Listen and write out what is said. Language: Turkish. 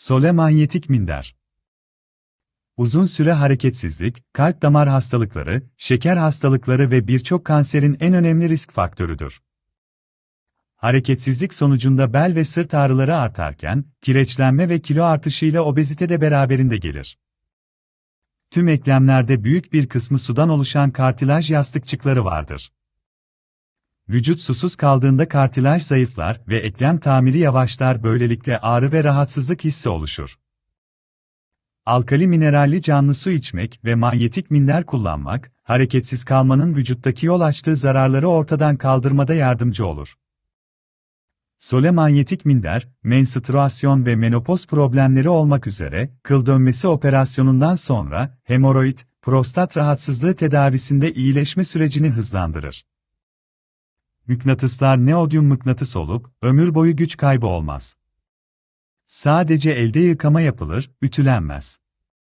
Sole manyetik minder. Uzun süre hareketsizlik, kalp damar hastalıkları, şeker hastalıkları ve birçok kanserin en önemli risk faktörüdür. Hareketsizlik sonucunda bel ve sırt ağrıları artarken, kireçlenme ve kilo artışıyla obezite de beraberinde gelir. Tüm eklemlerde büyük bir kısmı sudan oluşan kartilaj yastıkçıkları vardır. Vücut susuz kaldığında kartilaj zayıflar ve eklem tamiri yavaşlar böylelikle ağrı ve rahatsızlık hissi oluşur. Alkali mineralli canlı su içmek ve manyetik minder kullanmak, hareketsiz kalmanın vücuttaki yol açtığı zararları ortadan kaldırmada yardımcı olur. Sole manyetik minder, menstrüasyon ve menopoz problemleri olmak üzere, kıl dönmesi operasyonundan sonra, hemoroid, prostat rahatsızlığı tedavisinde iyileşme sürecini hızlandırır. Mıknatıslar neodyum mıknatıs olup, ömür boyu güç kaybı olmaz. Sadece elde yıkama yapılır, ütülenmez.